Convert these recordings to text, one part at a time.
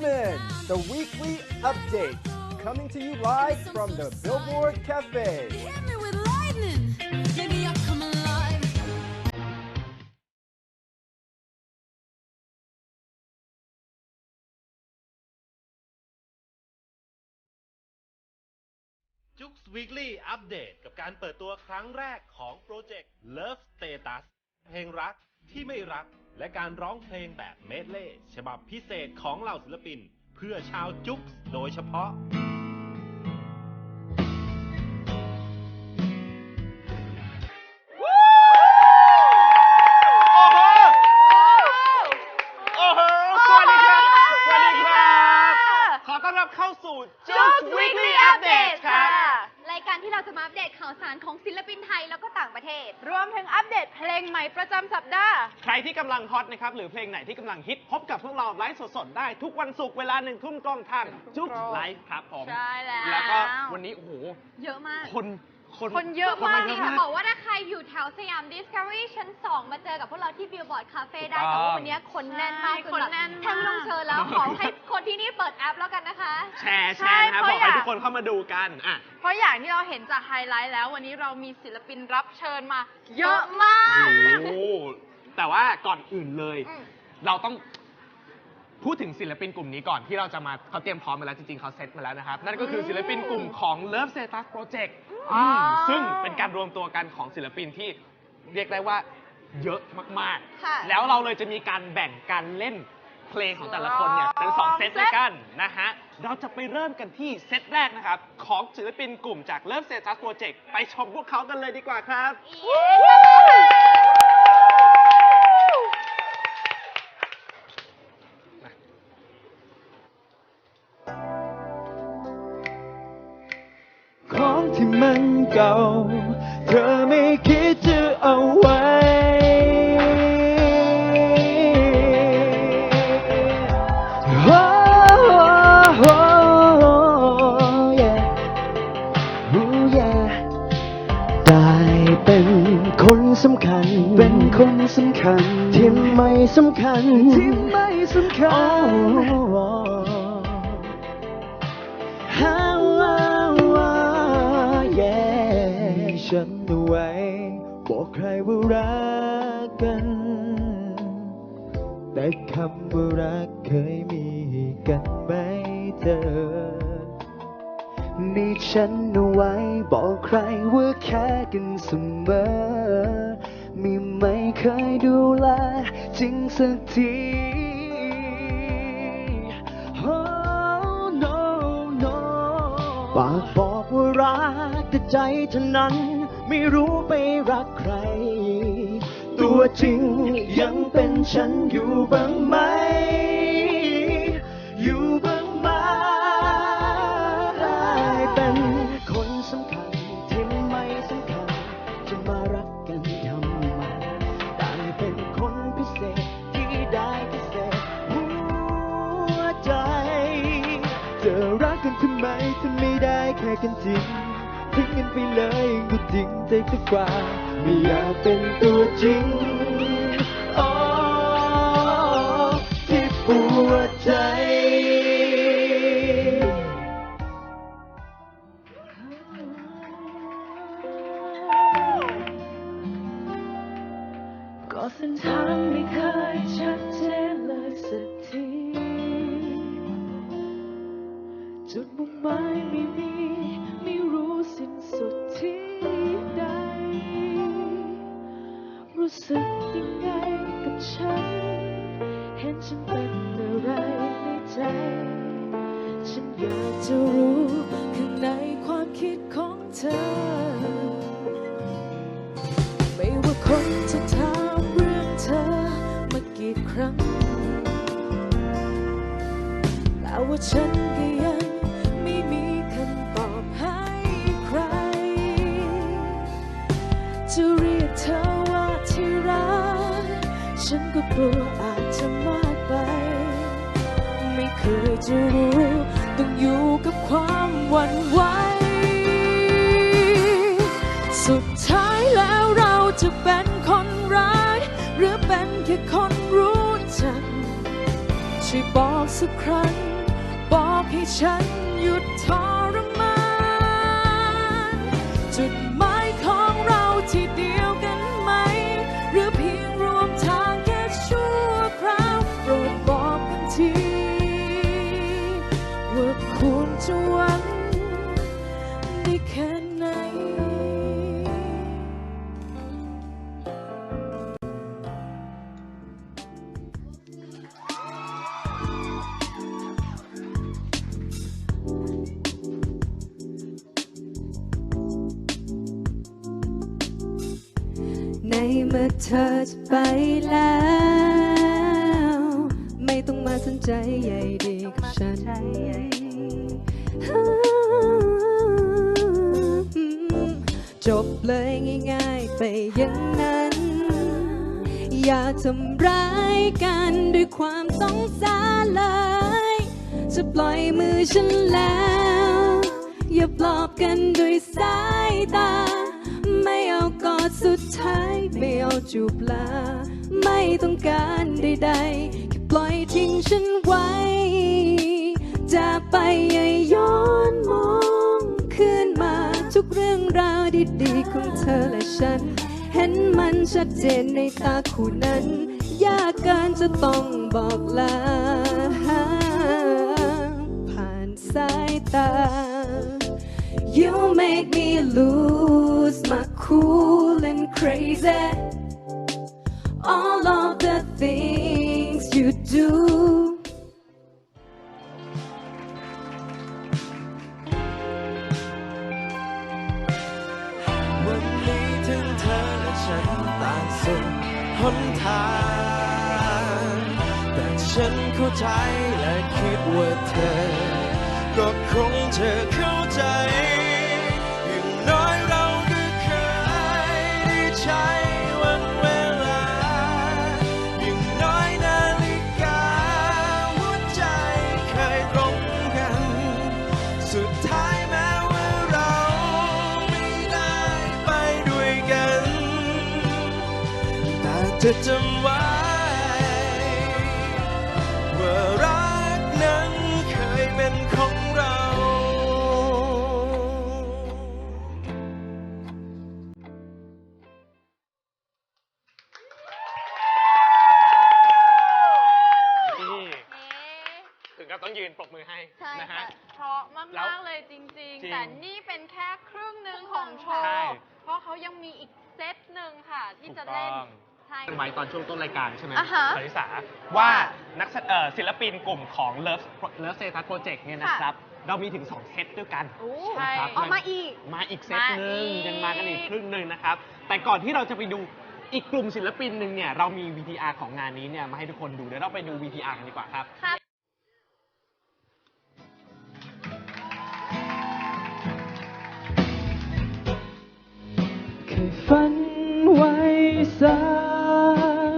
gentlemen, the weekly update coming to you live from the Billboard Cafe. Hit me with lightning. Maybe I'll come alive. จุกส์วีคลี่อัปเดตกับการเปิดตัวครั้งแรกของโปรเจกต์ Love Status เพลงรักที่ไม่รัก และการร้องเพลงแบบเมดเล่ฉบับพิเศษของเหล่าศิลปิน เพื่อชาวจุกส์โดยเฉพาะ ลังฮอตนะครับ หรือเพลงไหนที่กำลังฮิต พบกับพวกเราไลฟ์สดๆ ได้ทุกวันศุกร์เวลาหนึ่งทุ่มตรงทางจุกไลฟ์ครับผม ใช่แล้ว แล้วก็วันนี้ โอ้โห เยอะมาก คน คนคนเยอะคนมากเยอะจะมากบอกว่าถ้าใครอยู่แถวสยาม Discovery ชั้น 2 มาเจอกับพวกเราที่บิลบอร์ดคาเฟ่ได้ถูกต้องแต่ว่าวันนี้คนแน่นมากใช่คนแน่นมาก แทบไม่ต้องเชิญแล้ว ขอให้คนที่นี่เปิดแอปแล้วกันนะคะ แชร์แชร์นะครับใช่บอกให้เพราะอยาก ทุกคนเข้ามาดูกันอะ เพราะอย่างที่เราเห็นจากไฮไลท์แล้ววันนี้เรามีศิลปินรับเชิญมา เยอะมาก โอ้โห แต่ว่าก่อนอื่นเลยอืมเราต้องพูดถึงศิลปินกลุ่มนี้ก่อนที่เราจะมาเขาเตรียมพร้อมมาแล้วจริงๆเขาเซตมาแล้วนะครับ นั่นก็คือศิลปินกลุ่มของ Love Status Project อ๋ออืมซึ่งเป็นการรวมตัวกันของศิลปินที่เรียกได้ว่าเยอะมากค่ะๆ แล้วเราเลยจะมีการแบ่งการเล่นเพลงของแต่ละคนเนี่ยเป็นสองเซตด้วยกันนะฮะ เราจะไปเริ่มกันที่เซตแรกนะครับ ของศิลปินกลุ่มจาก Love Status Project ไปชมพวกเขากันเลยดีกว่าครับของ เก่า เธอไม่คิดจะเอาไว้โอ้โห yeah โอ้ yeah ได้เป็นคนสำคัญ เป็นคนสำคัญ ที่ไม่สำคัญ ที่ไม่สำคัญหาว่ ไว้ บอกใครว่ารักกัน แต่คำว่ารักเคยมีกันไหมเธอ นี่ฉันเอาไว้ บอกใครว่าแค่กันเสมอ มีไม่เคยดูแลจริงสักที Oh no no ปากบอกว่ารักแต่ใจเท่านั้น ไม่รู้ไปรักใคร ตัวจริงยังเป็นฉันอยู่บ้างไหม กกว่า ไม่อยากเป็นตัว รู้สึกยังไงกับฉัน เห็นฉันเป็นอะไรในใจ ฉันอยากจะรู้ข้างในความคิดของเธอ ไม่ว่าคนจะถามเรื่องเธอมากี่ครั้งแต่ว่าฉันก็ กลัวอาจจะมากไป ไม่เคยจะรู้ต้องอยู่กับความหวั่นไหวสุดท้ายแล้วเราจะเป็นคนร้าย หรือเป็นแค่คนรู้จักช่วยบอกสสักครั้ง อย่างนั้น อย่าทำร้ายกันด้วยความต้องสารเลยจะปล่อยมือฉันแล้ว อย่าปลอบกันด้วยสายตา ไม่เอากอดสุดท้าย ไม่เอาจูบลา ไม่ต้องการใดๆแค่ปล่อยทิ้งฉันไว้จากไปอย่าย้อนมองคืนมาทุกเรื่องราวดีๆของเธอและฉัน เห็นมันชัดเจนในตาคู่นั้น ยากเกินจะต้องบอกลา ผ่านสายตา You make me lose my cool and crazy. All of the things you do. และคิดว่าเธอ ให้ใช่นะค่ะฮะเพราะมแล้วากๆเลยจริง จริงๆ แต่นี่เป็นแค่ครึ่งหนึ่งของโชใช่ ว์ เพราะเขายังมีอีกเซตหนึ่งค่ะ ที่จะเล่นใช่ไว้ตอนช่วงต้นรายการใช่ไหมอ่าฮะสาริสาว่านักแสเอ่อศิลปินกลุ่มของ Love Love Status Project เนี่ยนะครับ เรามีถึง 2 เซตด้วยกัน โอ้ใช่นะครับเอามาอีก มาอีกเซตหนึ่งมาอีก ยังมากันอีกครึ่งหนึ่งนะครับ แต่ก่อนที่เราจะไปดูอีกกลุ่มศิลปินหนึ่งเนี่ย เรามี VTR ของงานนี้เนี่ย มาให้ทุกคนดู เดี๋ยวเราไปดู VTR กันดีกว่าครับ ครับ สั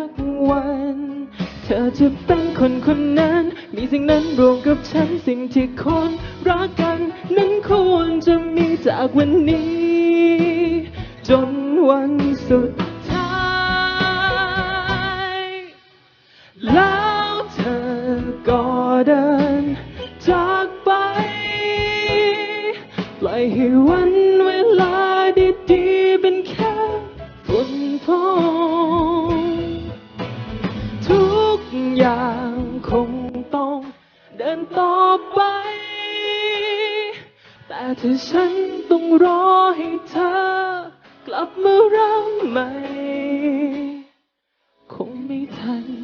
กวัน เธอจะเป็นคนคนนั้น มีสิ่งนั้นรวมกับฉันสิ่งที่คนรักกันนั้นควรจะมีจากวันนี้ จนวันสุด ถ้าฉันต้องรอให้เธอกลับมารักใหม่ คงไม่ทัน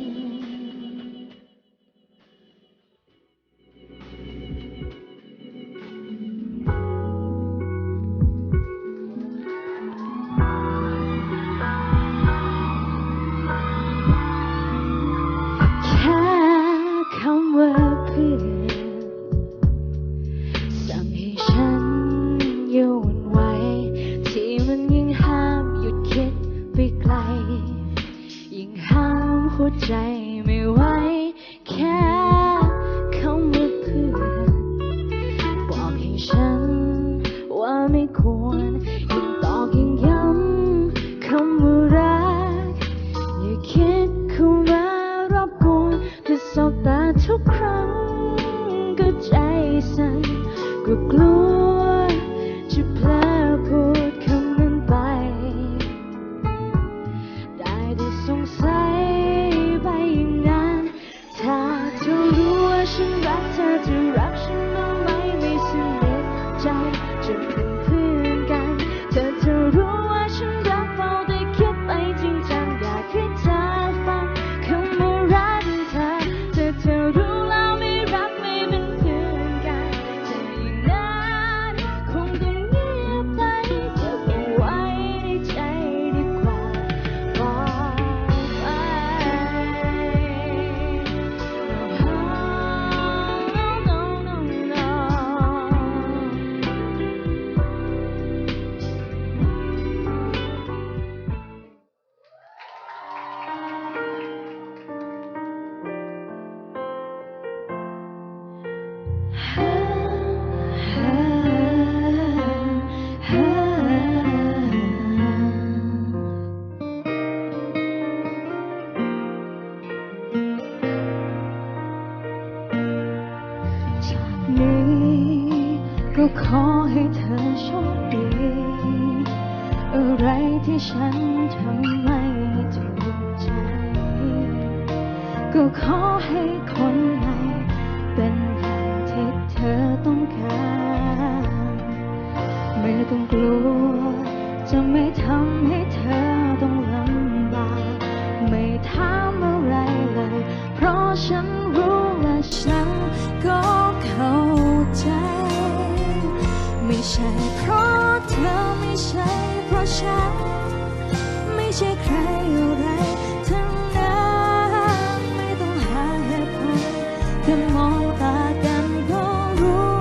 แค่มองตากันก็รู้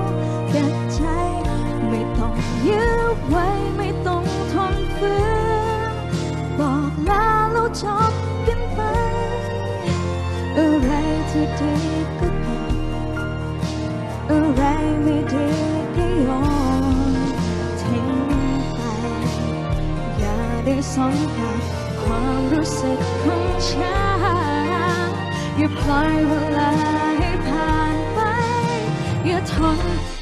แก่ใจไม่ต้องยื้อไว้ไม่ต้องทนฝืนบอกลาแล้วจบกันไปอะไรที่ดีก็เก็บอะไรไม่ดีก็โยนทิ้งไป อย่าได้สนกับความรู้สึกของฉันอย่าปล่อยเวลา อ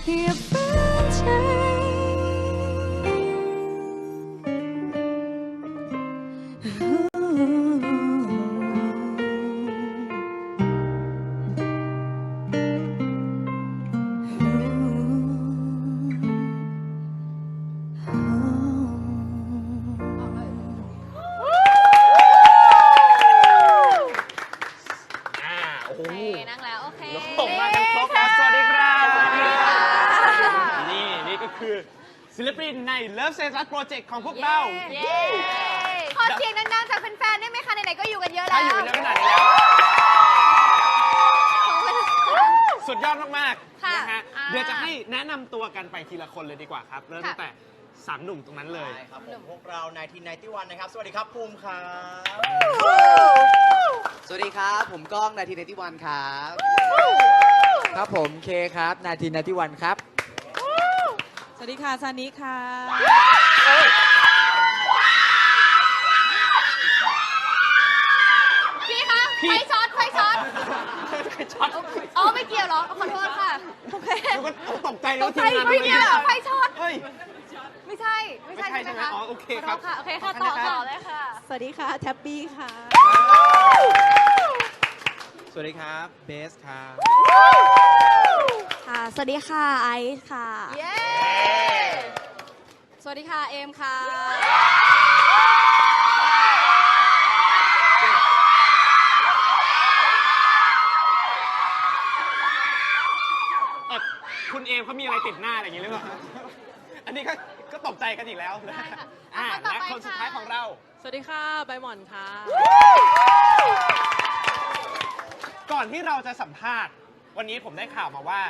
ศิลปินใน Love Says Project ของพวกเรา เย้ขอเสียงดังๆจากแฟนๆได้ไหมคะ ไหนๆ ก็อยู่กันเยอะแล้ถ้าวอยู่ในขนาดนี้แล้วขอบคุณค่ะ สุดยอดมากค่ะๆนะฮะอ่าเดี๋ยวจะให้แนะนำตัวกันไปทีละคนเลยดีกว่าครับ เริ่มค่ะ ตั้งแต่สามหนุ่มตรงนั้นเลย ใช่ครับผมพวกเราในทีนในที่วันนะครับ สวัสดีครับภูมิครับ สวัสดีครับ ผมก้องนาทีนาทีวันครับ ครับผมเคครับนาทีนาทีวันครับส วัสดีค่ะซานิค่ะ พี่คะพี่ ไฟช็อตไฟช็อตช็อตอ๋อไม่เกี่ยวเหรอขอโทษค่ะโอเคดูก็ตกใจตแล้วกใจทีมงานไม่เกี่ยวเหรอไฟช็อตเฮ้ย ไม่ใช่ไม่ใช่ไม่ใช่ใช่ไหมคะใช่ไหมอ๋อโอเคขโทษครับค่ะโอเคค่ะขอบคุต่อณนะครับ ต่อเลยค่ะ สวัสดีค่ะ แท็บบี้ค่ะ สวัสดีครับเบสครับค่ะ สวัสดีค่ะ ไอซ์ค่ะ เย้ สวัสดีค่ะ เอมค่ะ เอ่อคุณเอมเขามีอะไรติดหน้าอะไรอย่างงี้หรือเปล่า อันนี้ก็ก็ตกใจกันอีกแล้วนะใช่ค่ะอ่าเอาคนต่อและไปคนสุดค่ะท้ายของเรา สวัสดีค่ะ ใบหม่อนค่ะ ก่อนที่เราจะสัมภาษณ์ วันนี้ผมได้ข่าวมาว่า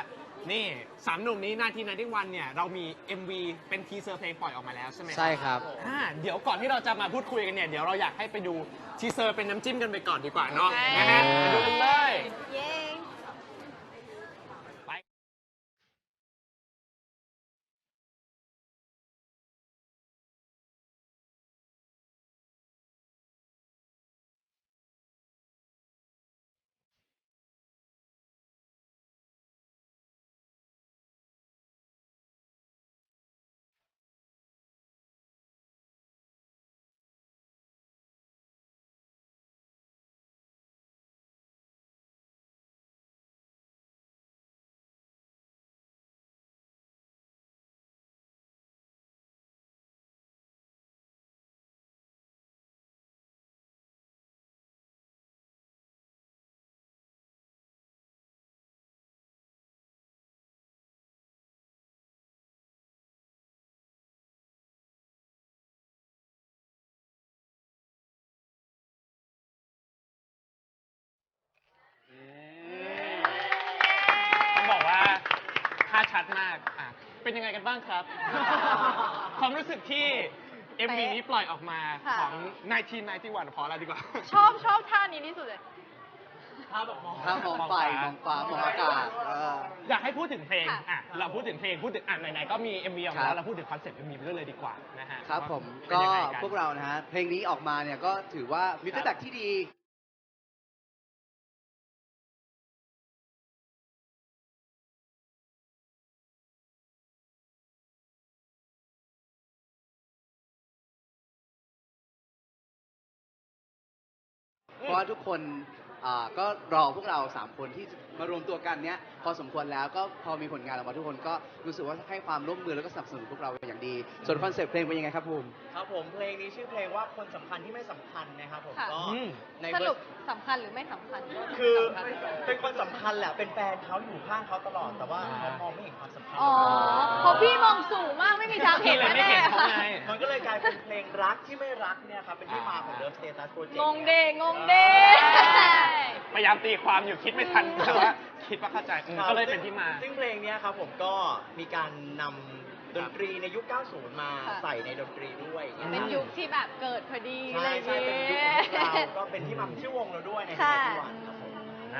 นี่สามหนุ่มนี้นาทีนาทีวันเนี่ย เรามี MV เป็นทีเซอร์เพลงปล่อยออกมาแล้วใช่ไหมใช่ครับ อ่าเดี๋ยวก่อนที่เราจะมาพูดคุยกันเนี่ย เดี๋ยวเราอยากให้ไปดูทีเซอร์เป็นน้ำจิ้มกันไปก่อนดีกว่าเนาะนะฮะไปดูกันเลยเย้ เป็นยังไงกันบ้างครับ ความรู้สึกที่ MV นี้ปล่อยออกมาค่ะ ของ1991พอแล้วดีกว่า ชอบชอบท่านี้ที่สุดเลย ถ้ามองไฟมองฟ้ามองอากาศเออ อยากให้พูดถึงเพลง ค่ะ อะ เราพูดถึงเพลง พูดถึง อะ ไหนๆ ก็มี MV ออกมาครัแล้วบเราพูดถึงคอนเซ็ปต์ MV ไปด้วยเลยดีกว่า นะฮะครับผมเป็นก็ยังไงน พวกเรานะฮะเพลงนี้ออกมาเนี่ยก็ถือว่ามีฟีดแบ็กที่ดี เพราะว่าทุกคนก็รอพวกเราสามคนที่มารวมตัวกันเนี้ยพอสมควรแล้วก็พอมีผลงานออกมาทุกคนก็รู้สึกว่าให้ความร่วมมือแล้วก็สนับสนุนพวกเราอย่างดี ส่วนคอนเซ็ปต์เพลงเป็นยังไงครับภูมิครับผมเพลงนี้ชื่อเพลงว่าคนสำคัญที่ไม่สำคัญนะครับผมค่ะ ก็อืมในสเวอรุปร์สำคัญหรือไม่สำคัญ คือเป็นคนสำคัญแหละเป็นแฟนเขาอยู่ข้างเขาตลอด แต่ว่าเขามองไม่เห็นความสำคัญอ๋อเพราะพี่มองสูงมากไม่มีทางเห็นเลยไม่แน่เห็นๆเขาค่ะไงมันก็เลยกลายเป็นเพลงรักที่ไม่รักเนี่ยครับเป็นที่มาของ Love Status Project งงเดงงเด พยายามตีความอยู่คิดไม่ทันแต่ว่าคิดว่าเข้าใจอืมครับก็เลยเป็นที่มา ซึ่งเพลงเนี้ยครับผมก็มีการนำดนตรีในยุค 90 มาค่ะ ใส่ในดนตรีด้วยเป็นยุคที่แบบเกิดพอดีอะไรใช่อย่างใช่เงี้เป็นยุคของเรายก็เป็นที่มาของชื่อวงเราด้วยในค่ะที่วันครับผม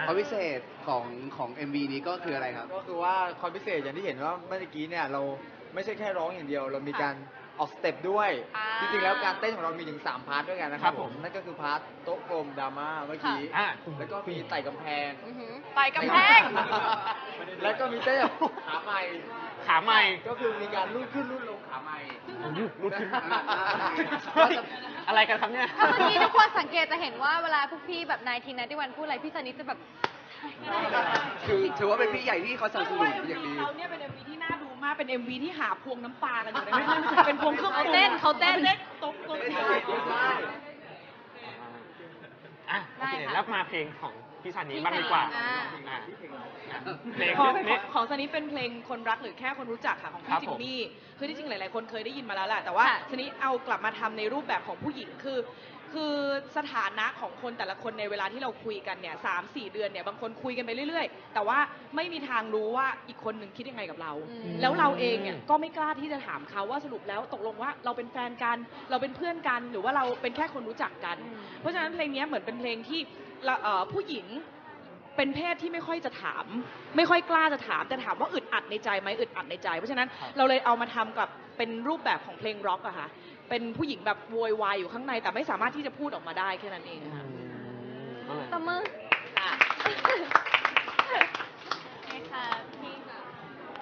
ความพิเศษของของ MV นี้ก็คืออะไรครับ ก็คือว่าความพิเศษอย่างที่เห็นว่าเมื่อกี้เนี่ยเราไม่ใช่แค่ร้องอย่างเดียว เรามีการ ออกสเต็ปด้วย อ่าจริงๆ แล้วการเต้นของเรามีถึง 3 พาร์ทด้วยกันนะคครัรับบผมนั่นก็คือพาร์ทโต๊ะกลมดราม่าเมื่อกี้ อะ แล้วก็มีไต่กำแพง อือหือไปกำแพง แล้วก็มีเต้นแบบขาใหม่ ขาใหม่ ก็คือมีการลุกขึ้นลุกลงขาใหม่รุดขึ้นเฮ้ยอะไรกันครับเนี่ย ถ้าเมื่อกี้ทุกคนสังเกตจะเห็นว่าเวลาพวกพี่แบบนายทีนายที่วันพูดอะไรพี่สนิทจะแบบคือถือว่าเป็นพี่ใหญ่ที่เขาสนับสนุนอย่างดีเขาเนี่ยเป็น MV ที่น่าดู มาก เป็น MV ที่หาพวงน้ำปลากันอยู่นะไม่ใช่ไม่ใช่เป็นพวงเครื่องปรุงเขาเต้นเขาเต้นเต้นตบตบทีอะโอได้เคค่ะ แล้วมาเพลงของพี่ซันนี้พี่บ้างดีกว่าซันนี่อ่าอะอะเพลงของนี้ของซันนี้เป็นเพลงคนรักหรือแค่คนรู้จักค่ะของครัพี่บจิผมมมี่ คือที่จริงหลาย ๆ คนเคยได้ยินมาแล้วแหละแต่ว่าค่ะ ซันนี้เอากลับมาทำในรูปแบบของผู้หญิงคือ คือสถานะของคนแต่ละคนในเวลาที่เราคุยกันเนี่ยสามสี่เดือนเนี่ยบางคนคุยกันไปเรื่อยๆ แต่ว่าไม่มีทางรู้ว่าอีกคนหนึ่งคิดยังไงกับเราอืมแล้วเราเองเนี่ยก็ไม่กล้าที่จะถามเขาว่าสรุปแล้วตกลงว่าเราเป็นแฟนกันเราเป็นเพื่อนกัน หรือว่าเราเป็นแค่คนรู้จักกันอืมเพราะฉะนั้นเพลงนี้เหมือนเป็นเพลงที่เราเอ่อผู้หญิงเป็นเพศที่ไม่ค่อยจะถาม ไม่ค่อยกล้าจะถามแต่ถามว่าอึดอัดในใจไหมอึดอัดในใจ เพราะฉะนั้นครับเราเลยเอามาทำกับเป็นรูปแบบของเพลงร็อกอะค่ะ เป็นผู้หญิงแบบโวยวายอยู่ข้างใน แต่ไม่สามารถที่จะพูดออกมาได้แค่นั้นเองค่ะก็เลยตบมือค่ะนี่ค่ะพี่ค่ะ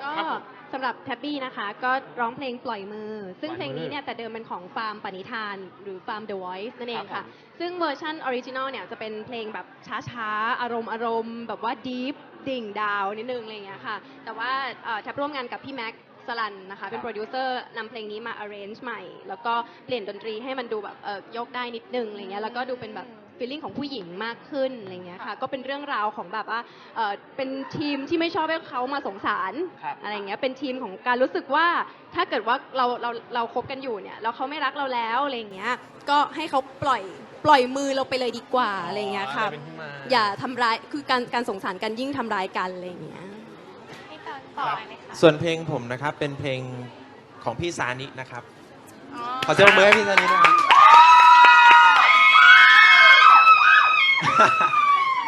ก็ครับผมสำหรับแท็บบี้นะคะ ก็ร้องเพลงปล่อยมือ ซึ่งปล่อยมือเพลงนี้เนี่ยแต่เดิมเป็นของฟาร์มปณิธาน หรือฟาร์ม The Voice นั่นเองครัค่ะบผมซึ่งเวอร์ชันออริจินอลเนี่ยจะเป็นเพลงแบบช้าๆ อารมณ์อารมณ์แบบว่าดีฟดิ่งดาวนิดนึงอะไรอย่างเงี้ยค่ะ แต่ว่าเอ่อแท็บร่วมงานกับพี่แม็กซ์ สลันนะคะ เป็นโปรดิวเซอร์นำเพลงนี้มา arrange ใหม่ แล้วก็เปลี่ยนดนตรีให้มันดูแบบเออยกได้นิดนึงอะไรเงี้ยแล้วก็ดูเป็นแบบฟีลลิ่งของผู้หญิงมากขึ้นอะไรเงี้ยค่ะก็เป็นเรื่องราวของแบบว่าเอ่อเป็นทีมที่ไม่ชอบให้เขามาสงสารครับอะไรเงี้ยเป็นทีมของการรู้สึกว่าถ้าเกิดว่าเราเราเราคบกันอยู่เนี่ยแล้วเขาไม่รักเราแล้วอะไรเงี้ยก็ให้เขาปล่อยปล่อยมือเราไปเลยดีกว่าอะไรเงี้ยค่ะอ๋อเป็นที่มา อย่าทำร้ายคือการการสงสารกันยิ่งทำร้ายกันอะไรเงี้ยพี่ตอนต่อไปเลยค่ะ ส่วนเพลงผมนะครับ เป็นเพลงของพี่ซานินะครับ ขอเสียงปรบมือให้พี่ซานินะครับ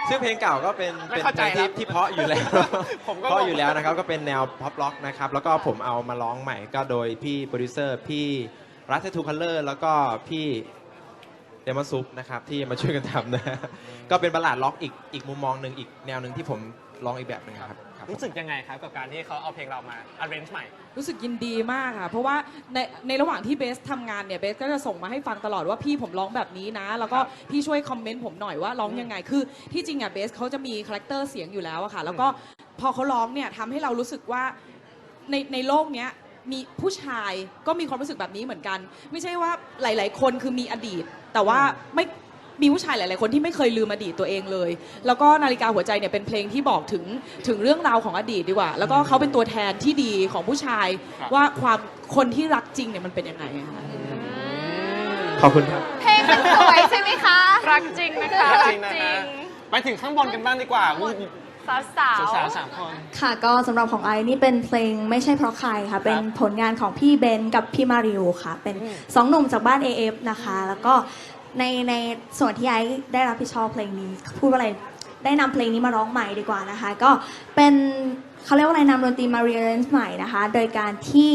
ซึ่งเพลงเก่าก็เป็นไม่เป็นเข้าเพใจลงที่แล้วที่เพราะอยู่แล้วผมก็เพราะงงอยู่แล้วนะครับก็เป็นแนวพ็อปล็อกนะครับ แล้วก็ผมเอามาร้องใหม่ก็โดยพี่โปรดิวเซอร์พี่รัตทูคัลเลอร์แล้วก็พี่เดมอนซุปนะครับที่มาช่วยกันทำนะ ก็เป็นบัลลาดล็อกอีกอีกมุมมองหนึ่งอีกแนวหนึ่งที่ผมร้องอีกแบบหนึ่งครับ ครับผมรู้สึกยังไงครับกับการที่เขาเอาเพลงเรามา arrange ใหม่ รู้สึกยินดีมากค่ะ เพราะว่าในในระหว่างที่เบสทำงานเนี่ยเบสก็จะส่งมาให้ฟังตลอดว่าพี่ผมร้องแบบนี้นะ แล้วก็พี่ช่วยคอมเมนต์ผมหน่อยว่าร้องยังไงคือที่จริงอะเบสเขาจะมีคาแรคเตอร์เสียงอยู่แล้วอะค่ะ แล้วก็พอเขาร้องเนี่ยทำให้เรารู้สึกว่าในในโลกเนี้ยมีผู้ชายก็มีความรู้สึกแบบนี้เหมือนกัน ไม่ใช่ว่าหลาย ๆ คนคือมีอดีต แต่ว่าไม่ มีผู้ชายหลาย ๆ คนที่ไม่เคยลืมอดีตตัวเองเลย แล้วก็นาฬิกาหัวใจเนี่ยเป็นเพลงที่บอกถึงถึงเรื่องราวของอดีตดีกว่า แล้วก็เขาเป็นตัวแทนที่ดีของผู้ชายครับว่าความคนที่รักจริงเนี่ยมันเป็นยังไงอะค่ะ ขอบคุณครับ เพลงมันสวยใช่ไหมคะ รักจริงนะคะจริงนะฮะไปถึงข้างบนกันบ้างดีกว่าอุ๊ยสาวสาวสาวๆสามคน ค่ะก็สำหรับของไอซ์นี่เป็นเพลงไม่ใช่เพราะใครค่ะ เป็นผลงานของพี่เบนกับพี่มาริวค่ะ เป็นสองหนุ่มจากบ้าน AF นะคะ แล้วก็ ในในส่วนที่ไอซ์ได้รับผิดชอบเพลงนี้ พูดว่าอะไรได้นำเพลงนี้มาร้องใหม่ดีกว่านะคะ ก็เป็นเขาเรียกว่าอะไรนำดนตรีมาเรียนใหม่นะคะ โดยการที่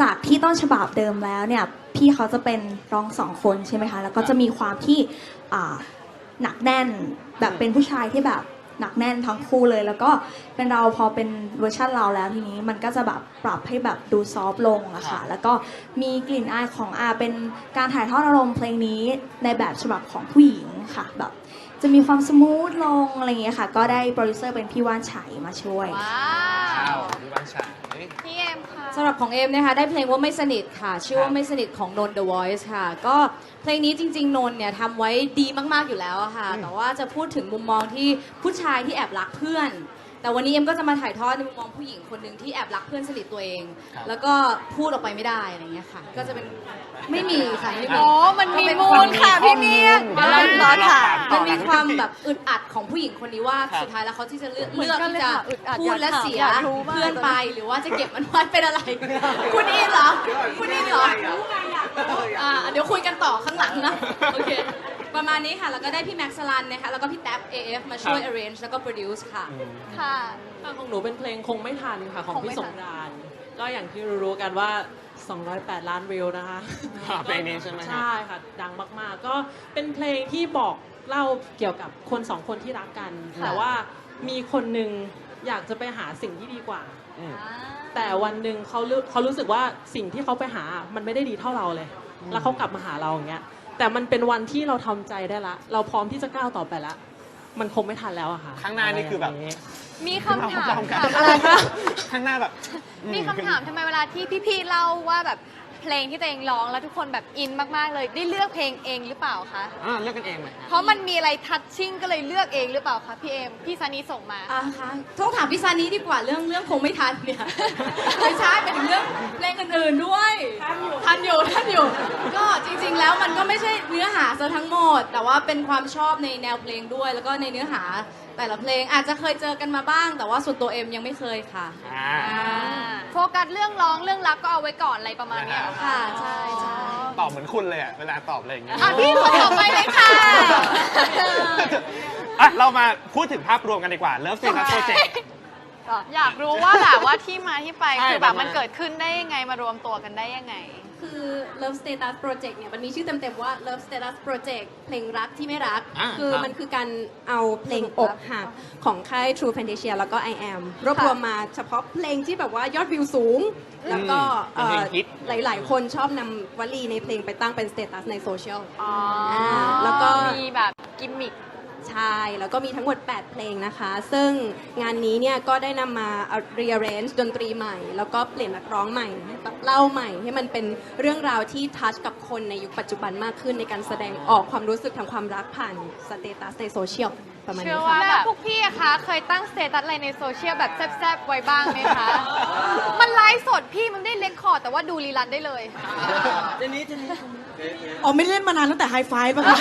จากที่ต้นฉบับเดิมแล้วเนี่ยพี่เขาจะเป็นร้องสองคนใช่ไหมคะ แล้วก็จะมีความที่อ่าหนักแน่นแบบเป็นผู้ชายที่แบบ หนักแน่นทั้งคู่เลย แล้วก็เป็นเราพอเป็นเวอร์ชันเราแล้วทีนี้มันก็จะแบบปรับให้แบบดูซอฟต์ลงอะค่ะแล้วก็มีกลิ่นอายของอาเป็นการถ่ายทอดอารมณ์เพลงนี้ในแบบฉบับของผู้หญิงค่ะแบบ จะมีความสมูทลงอะไรอย่างเงี้ยค่ะ ก็ได้โปรดิวเซอร์เป็นพี่ว่านชัยมาช่วย ว้าวพี่บ้านฉาย พี่เอ็มค่ะ สำหรับของเอมนะคะได้เพลงว่าไม่สนิทค่ะ ชื่อว่าไม่สนิทของนน The Voice ค่ะ ก็เพลงนี้จริง ๆ นนเนี่ยทำไว้ดีมากๆอยู่แล้วอะค่ะ แต่ว่าจะพูดถึงมุมมองที่ผู้ชายที่แอบรักเพื่อน แต่วันนี้เอ็มก็จะมาถ่ายทอดในมุมมองผู้หญิงคนหนึ่งที่แอบรักเพื่อนสนิทตัวเอง ครับ แล้วก็พูดออกไปไม่ได้อะไรเงี้ยค่ะ ก็จะเป็นไม่มีค่ะไม่มีโอ้มันมีก็เป็มูลค่ะพี่เมียนมันเรารอถามมันมีความแบบอึดอัดของผู้หญิงคนนี้ว่าครับสุดท้ายแล้วเขาที่จะเลือกเหมือนเลือกกันเลยที่จะค่ะอึดอัดพูดและอยากถามเสียอยากรู้มากเพื่อนไปหรือว่าจะเก็บมันไว้เป็นอะไร คุณอินเหรอ คุณอินเหรออ่าเดี๋ยวคุยกันต่อข้างหลังนะโอเคประมาณนี้ค่ะ แล้วก็ได้พี่แม็กซ์สลันนะคะแล้วก็พี่แท็บ AF มาช่วย ครับ arrange แล้วก็ produce ค่ะ ค่ะของหนูเป็นเพลงคงไม่ทันค่ะ ของคงไม่พี่ทัสน งกรานต์ก็อย่างที่รู้ๆกันว่า 208 ล้านวิวนะคะ อ่าเพลงนี้ใช่ไหมฮะ ใช่ค่ะ ดังมากๆ ก็เป็นเพลงที่บอกเล่าเกี่ยวกับคนสองคนที่รักกัน ค่ะ แต่ว่ามีคนหนึ่งอยากจะไปหาสิ่งที่ดีกว่า อืม แต่วันหนึ่งเขารู้เขารู้สึกว่าสิ่งที่เขาไปหามันไม่ได้ดีเท่าเราเลย แล้วเขากลับมาหาเราอย่างเงี้ย แต่มันเป็นวันที่เราทำใจได้ละ เราพร้อมที่จะก้าวต่อไปละ มันคงไม่ทันแล้วอะค่ะข้างหน้านี่คือแบบ มีคำถามพร้อมๆกันค่ะ อะไรคะ ข้างหน้าแบบ มีคำถามทำไมเวลาที่พี่ๆเล่าว่าแบบ เพลงที่ตัวเองร้องแล้วทุกคนแบบอินมากๆเลยได้เลือกเพลงเองหรือเปล่าคะ อ่าเลือกกันเองไหมฮะ เพราะมันมีอะไรทัชชิ่งก็เลยเลือกเองหรือเปล่าคะพี่เอ็มพี่ซานีส่งมา อะคะต้องถามพี่ซานี้ดีกว่าเรื่องเรื่องคงไม่ทันเนี่ยไม่ใช่เป็นถึงเรื่องเพลงอื่นๆด้วย ทันอยู่ทันอยู่ ก็จริงๆแล้วมันก็ไม่ใช่เนื้อหาซะทั้งหมด แต่ว่าเป็นความชอบในแนวเพลงด้วย แล้วก็ในเนื้อหา แต่ละเพลงอาจจะเคยเจอกันมาบ้าง แต่ว่าส่วนตัวเอ็มยังไม่เคยค่ะ อ่าโฟกัสเรื่องร้องเรื่องรักก็เอาไว้ก่อนอะไรประมาณเนี้ยเหรอค่ะใช่ใช่ตอบเหมือนคุณเลยอะเวลาตอบอะไรอย่างเงี้ย อะพี่คนต่อไปเลยค่ะ อะ เรามาพูดถึงภาพรวมกันดีกว่า Love Status Project อยากรู้ว่าแบบว่าที่มาที่ไปใช่คือแบบประมาณมันเกิดขึ้นได้ยังไงมารวมตัวกันได้ยังไง คือ Love Status Project เนี่ยมันมีชื่อเต็มๆว่า Love Status Project เพลงรักที่ไม่รัก อ่าคือครับมันคือการเอาเพลงอกหักของค่าย True Fantasia แล้วก็ I am รวบรวมมาเฉพาะเพลงที่แบบว่ายอดวิวสูง แล้วก็เป็นเพลงฮิตเอ่อหลายๆ คนชอบนำวลีในเพลงไปตั้งเป็นสเตตัสในโซเชียลอ๋อแล้วก็ มีแบบกิมมิค ใช่ แล้วก็มีทั้งหมด 8 เพลงนะคะ ซึ่งงานนี้เนี่ยก็ได้นำมา rearrange ดนตรีใหม่ แล้วก็เปลี่ยนนักร้องใหม่แบบเล่าใหม่ ให้มันเป็นเรื่องราวที่ทัชกับคนในยุคปัจจุบันมากขึ้นในการแสดงออกความรู้สึกทางความรักผ่านสเตตัสในโซเชียลประมาณเชื่อนี้ว่าค่ะ แบบพวกพี่อะคะเคยตั้งสเตตัสอะไรในโซเชียลแบบแซบๆไว้บ้างไหมคะ มันไลฟ์สดพี่มันได้เลคคอร์ดแต่ว่าดูรีลันได้เลย เจนนี่เจนนี่อ๋อไม่เล่นมานานตั้งแต่ไฮไฟป่ะคะ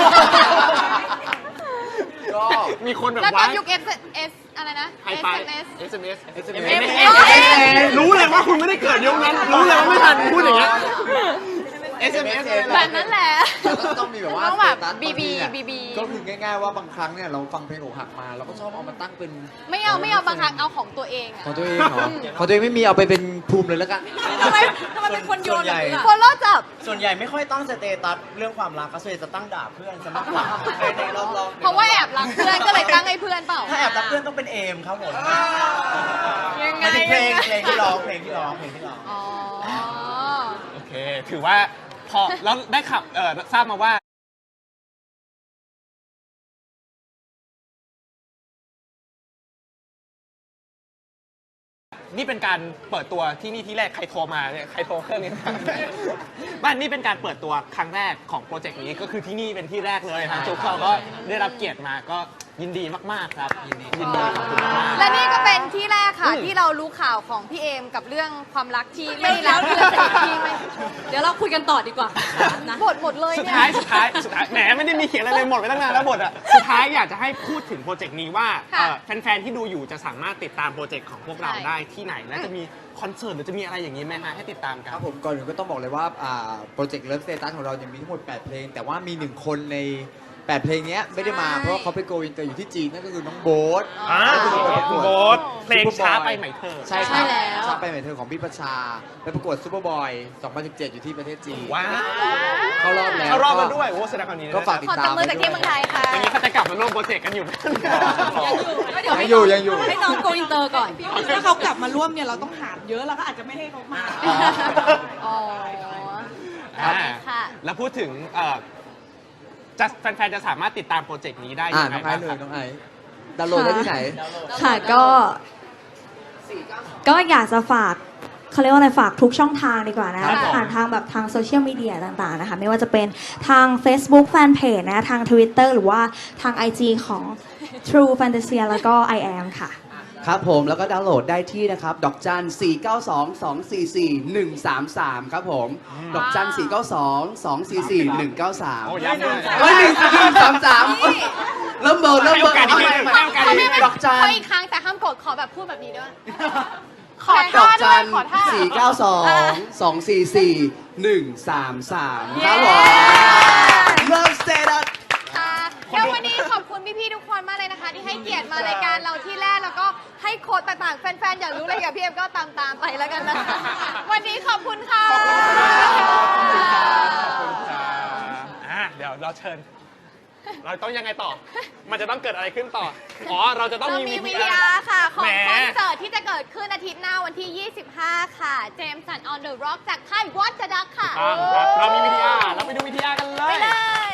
ก็มีคนแบบแล้วตอว่า นยุค S S อะไรนะ ไฮไฟ SMS SMS SMS SMS รู้เลยว่าคุณไม่ได้เกิดยุคนั้น รู้เลยว่าไม่ทันพูดอย่างเงี้ย SMS แบบนั้นแหละ ก็ต้องมีแบบว่าต้องแบบสเตตัสบีบีางทีบีเนี่ยบี ก็คือง่ายๆว่าบางครั้งเนี่ยเราฟังเพลงอกหักมาเราก็ชอบเอามาตั้งเป็นไม่เอาไม่เอาบางครั้งเอาของตัวเองอะของตัวเองเหรอของตัวเองไม่มีเอาไปเป็นภูมิเลยแล้วกัน ทำไมทำไมเป็นคนโยนส่วนใหญ่แบบนี้ล่ะคนล่อจับ ส่วนใหญ่ไม่ค่อยตั้งสเตตัสเรื่องความรักก็ส่วนใหญ่จะตั้งด่าเพื่อนซะมากกว่าในๆลองลองเพราะว่าแอบรักเพื่อนก็เลยตั้งให้เพื่อนเปล่าถ้าแอบรักเพื่อนต้องเป็นเอมครับผมยังไงหมายถึงเพลงยังไงเพลงที่ร้องเพลงที่ร้องเพลงที่ร้อง อ๋อ โอเค ถือว่า พอแล้วได้ขับเออทราบมาว่านี่เป็นการเปิดตัวที่นี่ที่แรกใครโทรมาเนี่ยใครโทรเครื่องนี้บ้านนี่เป็นการเปิดตัวครั้งแรกของโปรเจกต์นี้ก็คือที่นี่เป็นที่แรกเลยทางจุกเขาก็ได้รับเกียรติมาก็ ยินดีมาก ๆ ครับ ยินดียินดีขอบคุณมากๆ และนี่ก็เป็นที่แรกค่ะอืมที่เรารู้ข่าวของพี่เอมกับเรื่องความรักที่ไม่รักเพื่อนสนิทที่ไม่เดี๋ยวเราคุยกันต่อดีกว่านะหมดหมดเลยสุดเนี่ย ท้ายสุดท้ายสุดท้ายแหมไม่ได้มีเขียนอะไรเลยหมดไปตั้งนานแล้วบทอะสุดท้ายอยากจะให้พูดถึงโปรเจกต์นี้ว่าค่ะ เอ่อแฟนๆที่ดูอยู่จะสามารถติดตามโปรเจกต์ของพวกเราใช่ได้ที่ไหน และจะมีคอนเสิร์ตหรือจะมีอะไรอย่างนี้ไหมฮะให้ติดตามกัน ครับผมก่อนอื่นก็ต้องบอกเลยว่าโปรเจกต์เลิฟสเตตัสของเรายังมีทั้งหมด 8 เพลง แต่ว่ามีหนึ่งคนใน 8เพลงเนี้ยไม่ได้มาใช่เพราะว่าเขาไปโกอินเตอร์อยู่ที่จีนนั่นก็คือน้องโบ๊ท อ่าก็คือไปประกวดโบ๊ทเพลง Superboy ช้าไปไหมเธอ ใช่คใช่รับแล้วช้าไปไหมเธอของพี่ประชา ไปประกวดซูเปอร์บอย 2017 อยู่ที่ประเทศจีนว้าวเข้ารอบแล้วเขารอบมาด้วยโอ้แสดงความยินดีก็ฝากติดขอตาจับมมือจากที่เมืองไทยค่ะอย่างนี้เขาจะกลับมาร่วมโปรเจกต์กันอยู่ไหม ยังอยู่ยังอยู่ ให้น้องโกอินเตอร์ก่อนถ้าเขากลับมาร่วมเนี่ยเราต้องหารเยอะเราก็อาจจะไม่ให้เขามา อ๋อ อ่าค่ะ แล้วพูดถึงเอ่อ จะแฟนๆจะสามารถติดตามโปรเจกต์นี้ได้อ่ายังไงน้องไอบ้างซ์เลครัยบน้องไอซ์ดาวน์โหลดได้ที่ไหน ค่ะก็ก็อยากจะฝากเขาเรียกว่าอะไรฝากทุกช่องทางดีกว่านะครับผมผ่านทางแบบทางโซเชียลมีเดียต่างๆนะคะไม่ว่าจะเป็นทาง Facebook Fanpage นะทาง Twitter หรือว่าทาง IG ของ True Fantasia แล้วก็ I am ค่ะ ครับผมแล้วก็ดาวน์โหลดได้ที่นะครับ ดอกจัน 4 9 2 2 4 4 1 3 3 ครับผม ดอกจัน 4 9 2 2 4 4 1 9 3โอ้ย้ำด้วยเฮ้ยหนึ่งหนึ่งสามสามเริ่มเบอร์เริ่มเบอร์ให้โอกาสอีกนิดนึงเอาใหม่ให้โอกาสเอาอีกใหนิม่ดนึงดอกจัขอนอีกครั้งแต่ห้ามกดขอแบบพูดแบบนี้ด้วย ขอดท่าอกด้วจัยนขอท่าสี่เก้าสองสองสี่สี่หนึ่งสามสามครับผมเริ่มสเตตัสค่ะแล้ววันนี้ขอบคุณ พี่ๆทุกคนมากเลยนะคะ ที่ให้เกียรติมารายการเราที่แรกแล้วก็ให้โค้ดต่างๆ แฟนๆ อยากรู้อะไรกับพี่เอ็มก็ตามๆไปแล้วกันนะคะ วันนี้ขอบคุณค่ะ อะเดี๋ยวเราเชิญ เราต้องยังไงต่อ มันจะต้องเกิดอะไรขึ้นต่อ อ๋อ เราจะต้องเรามี มี VTR VTR ค่ะ ของแหม คอนเสิร์ตที่จะเกิดขึ้นอาทิตย์หน้าวันที่ 25 ค่ะ เจมสัน on the rock จากค่ายวัตดักค่ะครับเรามีวิทยาเราไปดูวิทยากันเลไปย เลย